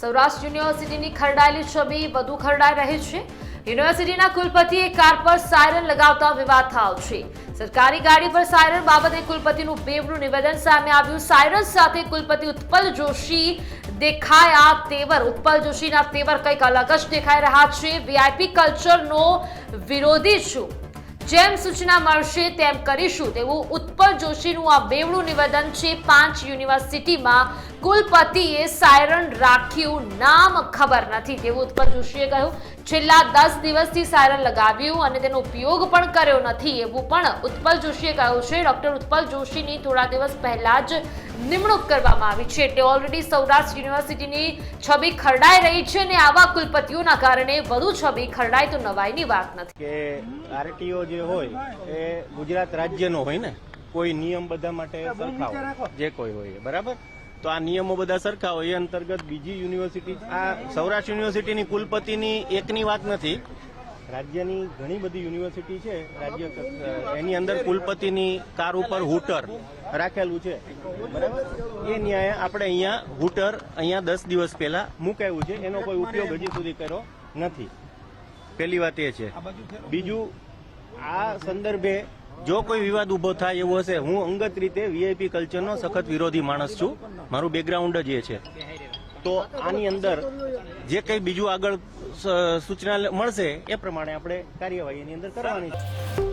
સૌરાષ્ટ્ર યુનિવર્સિટીની ખરડાયેલી છબી વધુ ખરડાઈ રહી છે. યુનિવર્સિટીના કુલપતિએ કાર પર સાયરન લગાવતા વિવાદ થયો છે. સરકારી ગાડી પર સાયરન બાબતે કુલપતિનું બેવડું નિવેદન સામે આવ્યું. સાયરન સાથે કુલપતિ ઉત્પલ જોશી દેખાયા તેવર. ઉત્પલ જોશીના તેવર કંઈક અલગ જ દેખાઈ રહ્યા છે. વીઆઈપી કલ્ચરનો વિરોધી છું. જેમ સૂચના મળશે તેમ કરીશું. તેવું ઉત્પલ જોશીનું આ બેવડું નિવેદન છે પાંચ યુનિવર્સિટીમાં કુલપતિએ સાયરન રાખ્યું નામ ખબર નથી. તેવું ઉત્પલ જોશીએ કહ્યું છેલ્લા દસ દિવસથી સાયરન લગાવ્યું અને તેનો ઉપયોગ પણ કર્યો નથી. એવું પણ ઉત્પલ જોશીએ કહ્યું છે. ડોક્ટર ઉત્પલ જોશીની થોડા દિવસ પહેલા જ નિમણૂક કરવામાં આવી છે. એટલે ઓલરેડી સૌરાષ્ટ્ર યુનિવર્સિટીની છબી ખરડાઈ રહી છે અને આવા કુલપતિઓના કારણે વધુ છબી ખરડાય તો નવાઈની વાત નથી. કે આરટીઓ જે હોય એ ગુજરાત રાજ્યનો હોય ને કોઈ નિયમ બધા માટે સરખા જે કોઈ હોય બરાબર? તો આ નિયમો બધા સરખા હોય એ અંતર્ગત બીજી યુનિવર્સિટી આ સૌરાષ્ટ્ર યુનિવર્સિટીની કુલપતિની એકની વાત નથી. રાજ્યની ઘણી બધી યુનિવર્સિટી છે રાજ્ય એની અંદર કુલપતિની કાર ઉપર હુટર રાખેલું છે. બરાબર? એ ન્યાય આપણે અહીંયા હુટર અહીંયા દસ દિવસ પહેલા મુકાયું છે એનો કોઈ ઉપયોગ હજી સુધી કર્યો નથી. પહેલી વાત એ છે. બીજું આ સંદર્ભે જો કોઈ વિવાદ ઊભો થાય એવો હશે, હું અંગત રીતે વીઆઈપી કલ્ચરનો સખત વિરોધી માણસ છું. મારું બેકગ્રાઉન્ડ જ એ છે. તો આની અંદર જે કંઈ બીજું આગળ સૂચના મળશે, એ પ્રમાણે આપણે કાર્યવાહી એની અંદર કરવાની છે.